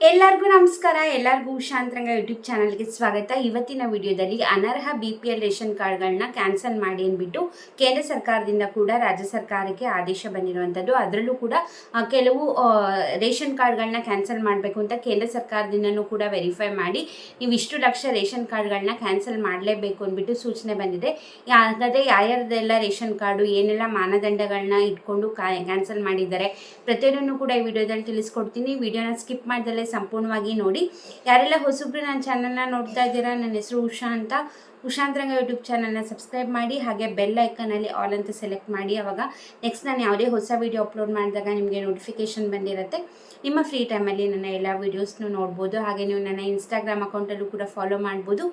ಎಲ್ಲರಿಗೂ ನಮಸ್ಕಾರ, ಎಲ್ಲರಿಗೂ ಉಷಾಂತರಂಗ ಯೂಟ್ಯೂಬ್ ಚಾನಲ್ಗೆ ಸ್ವಾಗತ. ಇವತ್ತಿನ ವಿಡಿಯೋದಲ್ಲಿ ಅನರ್ಹ ಬಿ ಪಿ ಎಲ್ ರೇಷನ್ ಕಾರ್ಡ್ಗಳನ್ನ ಕ್ಯಾನ್ಸಲ್ ಮಾಡಿ ಅಂದ್ಬಿಟ್ಟು ಕೇಂದ್ರ ಸರ್ಕಾರದಿಂದ ಕೂಡ ರಾಜ್ಯ ಸರ್ಕಾರಕ್ಕೆ ಆದೇಶ ಬಂದಿರುವಂಥದ್ದು. ಅದರಲ್ಲೂ ಕೂಡ ಕೆಲವು ರೇಷನ್ ಕಾರ್ಡ್ಗಳನ್ನ ಕ್ಯಾನ್ಸಲ್ ಮಾಡಬೇಕು ಅಂತ ಕೇಂದ್ರ ಸರ್ಕಾರದಿಂದನೂ ಕೂಡ ವೆರಿಫೈ ಮಾಡಿ, ನೀವು ಇಷ್ಟು ಲಕ್ಷ ರೇಷನ್ ಕಾರ್ಡ್ಗಳನ್ನ ಕ್ಯಾನ್ಸಲ್ ಮಾಡಲೇಬೇಕು ಅಂದ್ಬಿಟ್ಟು ಸೂಚನೆ ಬಂದಿದೆ. ಹಾಗಾದರೆ ಯಾರ್ಯಾರದೆಲ್ಲ ರೇಷನ್ ಕಾರ್ಡು, ಏನೆಲ್ಲ ಮಾನದಂಡಗಳನ್ನ ಇಟ್ಕೊಂಡು ಕ್ಯಾನ್ಸಲ್ ಮಾಡಿದ್ದಾರೆ, ಪ್ರತಿಯೊಂದನ್ನು ಕೂಡ ಈ ವಿಡಿಯೋದಲ್ಲಿ ತಿಳಿಸ್ಕೊಡ್ತೀನಿ. ವಿಡಿಯೋನ ಸ್ಕಿಪ್ ಮಾಡ್ದಲ್ಲೇ ಸಂಪೂರ್ಣವಾಗಿ ನೋಡಿ. ಯಾರೆಲ್ಲ ಹೊಸಬ್ರು ನನ್ನ ಚಾನಲ್ನ ನೋಡ್ತಾ ಇದ್ದೀರಾ, ನನ್ನ ಹೆಸರು ಉಷಾ ಅಂತ. ಉಷಾಂತರಂಗ ಯೂಟ್ಯೂಬ್ ಚಾನಲ್ನ ಸಬ್ಸ್ಕ್ರೈಬ್ ಮಾಡಿ, ಹಾಗೆ ಬೆಲ್ ಐಕನಲ್ಲಿ ಆಲ್ ಅಂತ ಸೆಲೆಕ್ಟ್ ಮಾಡಿ. ಅವಾಗ ನೆಕ್ಸ್ಟ್ ನಾನು ಯಾವುದೇ ಹೊಸ ವೀಡಿಯೋ ಅಪ್ಲೋಡ್ ಮಾಡಿದಾಗ ನಿಮಗೆ ನೋಟಿಫಿಕೇಶನ್ ಬಂದಿರುತ್ತೆ. ನಿಮ್ಮ ಫ್ರೀ ಟೈಮಲ್ಲಿ ನನ್ನ ಎಲ್ಲ ವೀಡಿಯೋಸ್ನೂ ನೋಡ್ಬೋದು. ಹಾಗೆ ನೀವು ನನ್ನ ಇನ್ಸ್ಟಾಗ್ರಾಮ್ ಅಕೌಂಟಲ್ಲೂ ಕೂಡ ಫಾಲೋ ಮಾಡ್ಬೋದು.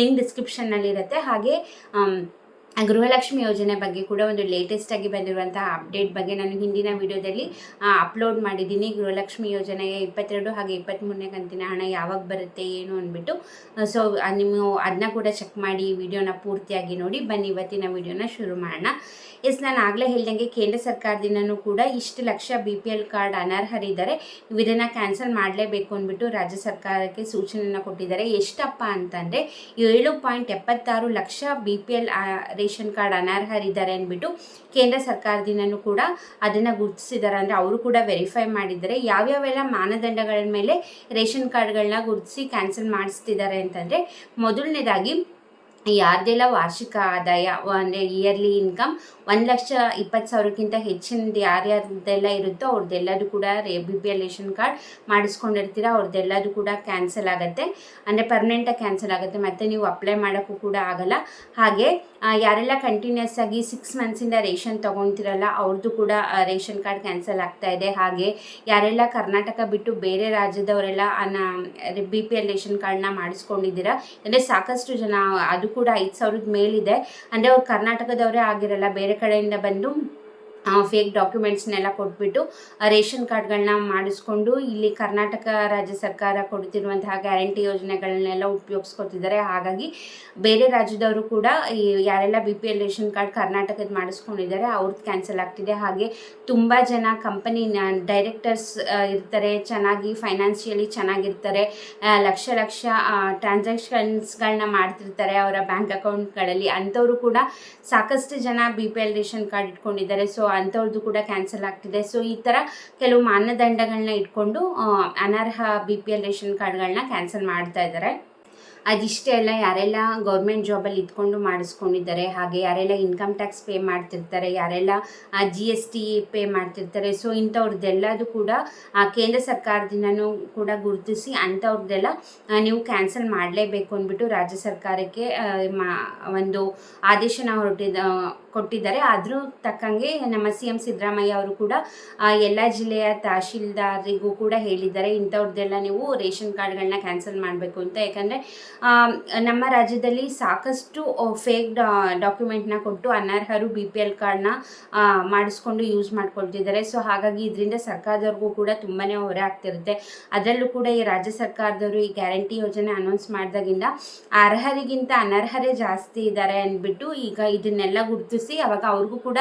ಲಿಂಕ್ ಡಿಸ್ಕ್ರಿಪ್ಷನ್ನಲ್ಲಿರುತ್ತೆ ಹಾಗೆ ಗೃಹಲಕ್ಷ್ಮಿ ಯೋಜನೆ ಬಗ್ಗೆ ಕೂಡ ಒಂದು ಲೇಟೆಸ್ಟ್ ಆಗಿ ಬಂದಿರುವಂತಹ ಅಪ್ಡೇಟ್ ಬಗ್ಗೆ ನಾನು ಹಿಂದಿನ ವಿಡಿಯೋದಲ್ಲಿ ಅಪ್ಲೋಡ್ ಮಾಡಿದ್ದೀನಿ. ಗೃಹಲಕ್ಷ್ಮಿ ಯೋಜನೆಗೆ ಇಪ್ಪತ್ತೆರಡು ಹಾಗೆ ಇಪ್ಪತ್ತ್ಮೂರನೇ ಕಂತಿನ ಹಣ ಯಾವಾಗ ಬರುತ್ತೆ, ಏನು ಅಂದ್ಬಿಟ್ಟು ಸೊ ನೀವು ಅದನ್ನ ಕೂಡ ಚೆಕ್ ಮಾಡಿ ಈ ವಿಡಿಯೋನ ಪೂರ್ತಿಯಾಗಿ ನೋಡಿ, ಬನ್ನಿ ಇವತ್ತಿನ ವಿಡಿಯೋನ ಶುರು ಮಾಡೋಣ. ಎಸ್, ನಾನು ಆಗಲೇ ಹೇಳ್ದಂಗೆ ಕೇಂದ್ರ ಸರ್ಕಾರದಿಂದನೂ ಕೂಡ ಇಷ್ಟು ಲಕ್ಷ ಬಿ ಪಿ ಎಲ್ ಕಾರ್ಡ್ ಅನರ್ಹರಿದ್ದಾರೆ, ನೀವು ಇದನ್ನು ಕ್ಯಾನ್ಸಲ್ ಮಾಡಲೇಬೇಕು ಅಂದ್ಬಿಟ್ಟು ರಾಜ್ಯ ಸರ್ಕಾರಕ್ಕೆ ಸೂಚನೆಯನ್ನು ಕೊಟ್ಟಿದ್ದಾರೆ. ಎಷ್ಟಪ್ಪ ಅಂತಂದರೆ, ಏಳು ಪಾಯಿಂಟ್ ಎಪ್ಪತ್ತಾರು lakh B P L ration card ಅನರ್ಹರಿದ್ದಾರೆ ಅಂದ್ಬಿಟ್ಟು ಕೇಂದ್ರ ಸರ್ಕಾರದಿಂದನೂ ಕೂಡ ಅದನ್ನು ಗುರುತಿಸಿದ್ದಾರೆ. ಅಂದರೆ ಅವರು ಕೂಡ ವೆರಿಫೈ ಮಾಡಿದ್ದಾರೆ. ಯಾವ್ಯಾವೆಲ್ಲ ಮಾನದಂಡಗಳ ಮೇಲೆ ರೇಷನ್ ಕಾರ್ಡ್ಗಳನ್ನ ಗುರುತಿಸಿ ಕ್ಯಾನ್ಸಲ್ ಮಾಡಿಸ್ತಿದ್ದಾರೆ ಅಂತಂದರೆ ಮೊದಲನೇದಾಗಿ ಯಾರ್ದೆಲ್ಲ ವಾರ್ಷಿಕ ಆದಾಯ, ಅಂದರೆ ಇಯರ್ಲಿ ಇನ್ಕಮ್ ಒಂದು ಲಕ್ಷ ಇಪ್ಪತ್ತು ಸಾವಿರಕ್ಕಿಂತ ಹೆಚ್ಚಿನದು ಯಾರ್ಯಾರ್ದೆಲ್ಲ ಇರುತ್ತೋ ಅವ್ರದ್ದೆಲ್ಲದೂ ಕೂಡ ರೇ B P L ration card ಮಾಡಿಸ್ಕೊಂಡಿರ್ತೀರ ಅವ್ರದ್ದೆಲ್ಲದೂ ಕೂಡ ಕ್ಯಾನ್ಸಲ್ ಆಗುತ್ತೆ. ಅಂದರೆ ಪರ್ಮನೆಂಟಾಗಿ ಕ್ಯಾನ್ಸಲ್ ಆಗುತ್ತೆ. ಮತ್ತು ನೀವು ಅಪ್ಲೈ ಮಾಡೋಕ್ಕೂ ಕೂಡ ಆಗಲ್ಲ. ಹಾಗೆ ಯಾರೆಲ್ಲ ಕಂಟಿನ್ಯೂಸ್ ಆಗಿ ಸಿಕ್ಸ್ ಮಂತ್ಸಿಂದ ರೇಷನ್ ತೊಗೊಳ್ತಿರಲ್ಲ ಅವ್ರದ್ದು ಕೂಡ ರೇಷನ್ ಕಾರ್ಡ್ ಕ್ಯಾನ್ಸಲ್ ಆಗ್ತಾ ಇದೆ. ಹಾಗೆ, ಯಾರೆಲ್ಲ ಕರ್ನಾಟಕ ಬಿಟ್ಟು ಬೇರೆ ರಾಜ್ಯದವರೆಲ್ಲ ಬಿ ಪಿ ಎಲ್ ರೇಷನ್ ಕಾರ್ಡ್ನ ಮಾಡಿಸ್ಕೊಂಡಿದ್ದೀರಾ, ಅಂದರೆ ಸಾಕಷ್ಟು ಜನ ಅದು ಕೂಡ ಐದು ಸಾವಿರದ ಮೇಲಿದೆ. ಅಂದರೆ ಅವ್ರು ಕರ್ನಾಟಕದವರೇ ಆಗಿರಲ್ಲ ಬೇರೆ ಕಡೆಯಿಂದ ಬಂದು ಫೇಕ್ ಡಾಕ್ಯುಮೆಂಟ್ಸ್ನೆಲ್ಲ ಕೊಟ್ಬಿಟ್ಟು ರೇಷನ್ ಕಾರ್ಡ್ಗಳನ್ನ ಮಾಡಿಸ್ಕೊಂಡು, ಇಲ್ಲಿ ಕರ್ನಾಟಕ ರಾಜ್ಯ ಸರ್ಕಾರ ಕೊಡ್ತಿರುವಂತಹ ಗ್ಯಾರಂಟಿ ಯೋಜನೆಗಳನ್ನೆಲ್ಲ ಉಪಯೋಗಿಸ್ಕೊತಿದ್ದಾರೆ. ಹಾಗಾಗಿ ಬೇರೆ ರಾಜ್ಯದವರು ಕೂಡ ಯಾರೆಲ್ಲ B P L ration card ಕರ್ನಾಟಕದ ಮಾಡಿಸ್ಕೊಂಡಿದ್ದಾರೆ ಅವ್ರದ್ದು ಕ್ಯಾನ್ಸಲ್ ಆಗ್ತಿದೆ. ಹಾಗೆ ತುಂಬ ಜನ ಕಂಪನಿ ಡೈರೆಕ್ಟರ್ಸ್ ಇರ್ತಾರೆ, ಚೆನ್ನಾಗಿ ಫೈನಾನ್ಷಿಯಲಿ ಚೆನ್ನಾಗಿರ್ತಾರೆ ಲಕ್ಷ ಲಕ್ಷ ಟ್ರಾನ್ಸಾಕ್ಷನ್ಸ್ಗಳನ್ನ ಮಾಡ್ತಿರ್ತಾರೆ ಅವರ ಬ್ಯಾಂಕ್ ಅಕೌಂಟ್ಗಳಲ್ಲಿ ಅಂಥವರು ಕೂಡ ಸಾಕಷ್ಟು ಜನ B P L ration card ಇಟ್ಕೊಂಡಿದ್ದಾರೆ. ಸೊ ಅಂಥವ್ರದ್ದು ಕೂಡ ಕ್ಯಾನ್ಸಲ್ ಆಗ್ತಿದೆ. ಸೊ ಈ ಥರ ಕೆಲವು ಮಾನದಂಡಗಳನ್ನ ಇಟ್ಕೊಂಡು ಅನರ್ಹ ಬಿ ಪಿ ಎಲ್ ರೇಷನ್ ಕಾರ್ಡ್ಗಳನ್ನ ಕ್ಯಾನ್ಸಲ್ ಮಾಡ್ತಾ ಇದ್ದಾರೆ ಅದಿಷ್ಟೇ ಅಲ್ಲ, ಯಾರೆಲ್ಲ ಗೌರ್ಮೆಂಟ್ ಜಾಬಲ್ಲಿ ಇದ್ಕೊಂಡು ಮಾಡಿಸ್ಕೊಂಡಿದ್ದಾರೆ, ಹಾಗೆ ಯಾರೆಲ್ಲ ಇನ್ಕಮ್ ಟ್ಯಾಕ್ಸ್ ಪೇ ಮಾಡ್ತಿರ್ತಾರೆ, ಯಾರೆಲ್ಲ ಜಿ ಎಸ್ ಟಿ ಪೇ ಮಾಡ್ತಿರ್ತಾರೆ ಸೊ ಇಂಥವ್ರದ್ದೆಲ್ಲದು ಕೂಡ ಕೇಂದ್ರ ಸರ್ಕಾರದಿಂದನೂ ಕೂಡ ಗುರುತಿಸಿ ಅಂಥವ್ರದ್ದೆಲ್ಲ ನೀವು ಕ್ಯಾನ್ಸಲ್ ಮಾಡಲೇಬೇಕು ಅಂದ್ಬಿಟ್ಟು ರಾಜ್ಯ ಸರ್ಕಾರಕ್ಕೆ ಒಂದು ಆದೇಶನ ಹೊರಟಿದ ಕೊಟ್ಟಿದ್ದಾರೆ. ಆದರೂ ತಕ್ಕಂಗೆ ನಮ್ಮ ಸಿ ಎಂ ಸಿದ್ದರಾಮಯ್ಯ ಅವರು ಕೂಡ ಎಲ್ಲ ಜಿಲ್ಲೆಯ ತಹಶೀಲ್ದಾರಿಗೂ ಕೂಡ ಹೇಳಿದ್ದಾರೆ. ಇಂಥವ್ರದ್ದೆಲ್ಲ ನೀವು ರೇಷನ್ ಕಾರ್ಡ್ಗಳನ್ನ ಕ್ಯಾನ್ಸಲ್ ಮಾಡಬೇಕು ಅಂತ. ಯಾಕಂದರೆ ನಮ್ಮ ರಾಜ್ಯದಲ್ಲಿ ಸಾಕಷ್ಟು ಫೇಕ್ ಡಾಕ್ಯುಮೆಂಟ್ನ ಕೊಟ್ಟು ಅನರ್ಹರು ಬಿ ಪಿ ಎಲ್ ಕಾರ್ಡ್ನ ಮಾಡಿಸ್ಕೊಂಡು ಯೂಸ್ ಮಾಡ್ಕೊಳ್ತಿದ್ದಾರೆ. ಸೊ, ಹಾಗಾಗಿ ಇದರಿಂದ ಸರ್ಕಾರದವ್ರಿಗೂ ಕೂಡ ತುಂಬಾ ಹೊರೆ ಆಗ್ತಿರುತ್ತೆ. ಅದರಲ್ಲೂ ಕೂಡ ಈ ರಾಜ್ಯ ಸರ್ಕಾರದವರು ಈ ಗ್ಯಾರಂಟಿ ಯೋಜನೆ ಅನೌನ್ಸ್ ಮಾಡಿದಾಗಿಂದ ಅರ್ಹರಿಗಿಂತ ಅನರ್ಹರೇ ಜಾಸ್ತಿ ಇದ್ದಾರೆ ಅಂದ್ಬಿಟ್ಟು ಈಗ ಇದನ್ನೆಲ್ಲ ಗುರುತಿಸಿ ಅವಾಗ ಅವ್ರಿಗೂ ಕೂಡ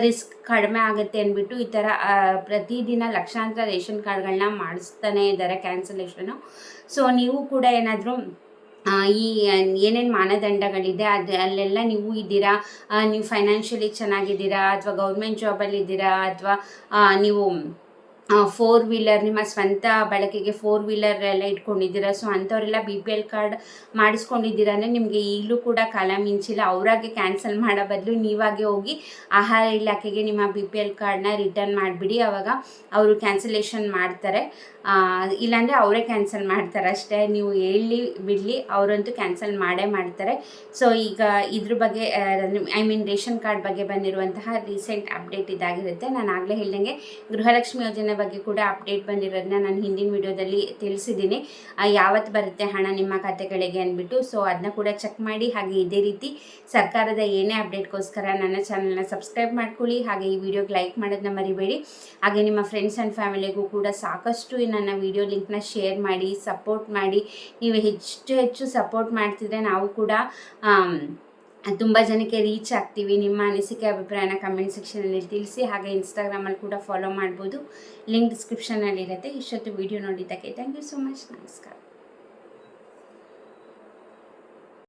ರಿಸ್ಕ್ ಕಡಿಮೆ ಆಗುತ್ತೆ ಅಂದ್ಬಿಟ್ಟು ಈ ಥರ ಪ್ರತಿದಿನ ಲಕ್ಷಾಂತರ ರೇಷನ್ ಕಾರ್ಡ್ಗಳನ್ನ ಮಾಡಿಸ್ತಾನೆ ಇದ್ದಾರೆ ಕ್ಯಾನ್ಸಲೇಷನು. ಸೊ, ನೀವು ಕೂಡ ಏನಾದರೂ ಈ ಏನೇನು ಮಾನದಂಡಗಳಿದೆ, ಅದು, ಅಲ್ಲೆಲ್ಲ ನೀವು ಇದ್ದೀರಾ? ನೀವು ಫೈನಾನ್ಷಿಯಲಿ ಚೆನ್ನಾಗಿದ್ದೀರಾ? ಅಥವಾ ಗೌರ್ಮೆಂಟ್ ಜಾಬಲ್ಲಿದ್ದೀರಾ ಅಥವಾ ನೀವು ಫೋರ್ ವೀಲರ್ ನಿಮ್ಮ ಸ್ವಂತ ಬಳಕೆಗೆ ಫೋರ್ ವೀಲರ್ ಎಲ್ಲ ಇಟ್ಕೊಂಡಿದ್ದೀರಾ? ಸೊ ಅಂಥವರೆಲ್ಲ ಬಿ ಪಿ ಎಲ್ ಕಾರ್ಡ್ ಮಾಡಿಸ್ಕೊಂಡಿದ್ದೀರಾ ಅಂದರೆ ನಿಮಗೆ ಈಗಲೂ ಕೂಡ ಕಾಲ ಮಿಂಚಿಲ್ಲ. ಅವರಾಗೆ ಕ್ಯಾನ್ಸಲ್ ಮಾಡೋ ಬದಲು ನೀವಾಗೆ ಹೋಗಿ ಆಹಾರ ಇಲಾಖೆಗೆ ನಿಮ್ಮ ಬಿ ಪಿ ಎಲ್ ಕಾರ್ಡ್ನ ರಿಟರ್ನ್ ಮಾಡಿಬಿಡಿ. ಆವಾಗ ಅವರು ಕ್ಯಾನ್ಸಲೇಷನ್ ಮಾಡ್ತಾರೆ. ಇಲ್ಲಾಂದರೆ ಅವರೇ ಕ್ಯಾನ್ಸಲ್ ಮಾಡ್ತಾರೆ ಅಷ್ಟೇ. ನೀವು ಹೇಳಿ, ಬಿಡಲಿ, ಅವರಂತೂ ಕ್ಯಾನ್ಸಲ್ ಮಾಡೇ ಮಾಡ್ತಾರೆ. ಸೊ ಈಗ ಇದ್ರ ಬಗ್ಗೆ ಐ ಮೀನ್ ರೇಷನ್ ಕಾರ್ಡ್ ಬಗ್ಗೆ ಬಂದಿರುವಂತಹ ರೀಸೆಂಟ್ ಅಪ್ಡೇಟ್ ಇದಾಗಿರುತ್ತೆ. ನಾನು ಆಗಲೇ ಹೇಳ್ದಂಗೆ ಗೃಹಲಕ್ಷ್ಮಿ ಯೋಜನೆ ಬಗ್ಗೆ ಕೂಡ ಅಪ್ಡೇಟ್ ಬಂದಿರೋದನ್ನ ನಾನು ಹಿಂದಿನ ವಿಡಿಯೋದಲ್ಲಿ ತಿಳಿಸಿದ್ದೀನಿ. ಯಾವತ್ತು ಬರುತ್ತೆ ಹಣ ನಿಮ್ಮ ಖಾತೆಗಳಿಗೆ ಅಂದ್ಬಿಟ್ಟು, ಸೊ ಅದನ್ನ ಕೂಡ ಚೆಕ್ ಮಾಡಿ, ಹಾಗೆ ಇದೇ ರೀತಿ ಸರ್ಕಾರದ ಏನೇ ಅಪ್ಡೇಟ್ಗೋಸ್ಕರ ನನ್ನ ಚಾನಲ್ನ ಸಬ್ಸ್ಕ್ರೈಬ್ ಮಾಡ್ಕೊಳ್ಳಿ, ಹಾಗೆ ಈ ವಿಡಿಯೋಗೆ ಲೈಕ್ ಮಾಡೋದನ್ನ ಮರಿಬೇಡಿ. ಹಾಗೆ ನಿಮ್ಮ ಫ್ರೆಂಡ್ಸ್ ಆ್ಯಂಡ್ ಫ್ಯಾಮಿಲಿಗೂ ಕೂಡ ಸಾಕಷ್ಟು ನನ್ನ ವಿಡಿಯೋ ಲಿಂಕ್ನ ಶೇರ್ ಮಾಡಿ, ಸಪೋರ್ಟ್ ಮಾಡಿ. ನೀವು ಹೆಚ್ಚು ಹೆಚ್ಚು ಸಪೋರ್ಟ್ ಮಾಡ್ತಿದ್ರೆ ನಾವು ಕೂಡ ತುಂಬ ಜನಕ್ಕೆ ರೀಚ್ ಆಗ್ತೀವಿ. ನಿಮ್ಮ ಅನಿಸಿಕೆ, ಅಭಿಪ್ರಾಯನ ಕಮೆಂಟ್ ಸೆಕ್ಷನಲ್ಲಿ ತಿಳಿಸಿ, ಹಾಗೆ ಇನ್ಸ್ಟಾಗ್ರಾಮಲ್ಲಿ ಕೂಡ ಫಾಲೋ ಮಾಡ್ಬೋದು. ಲಿಂಕ್ ಡಿಸ್ಕ್ರಿಪ್ಷನಲ್ಲಿರುತ್ತೆ ಇಷ್ಟೊತ್ತು ವಿಡಿಯೋ ನೋಡಿದ್ದಕ್ಕೆ ಥ್ಯಾಂಕ್ ಯು ಸೊ ಮಚ್ ನಮಸ್ಕಾರ.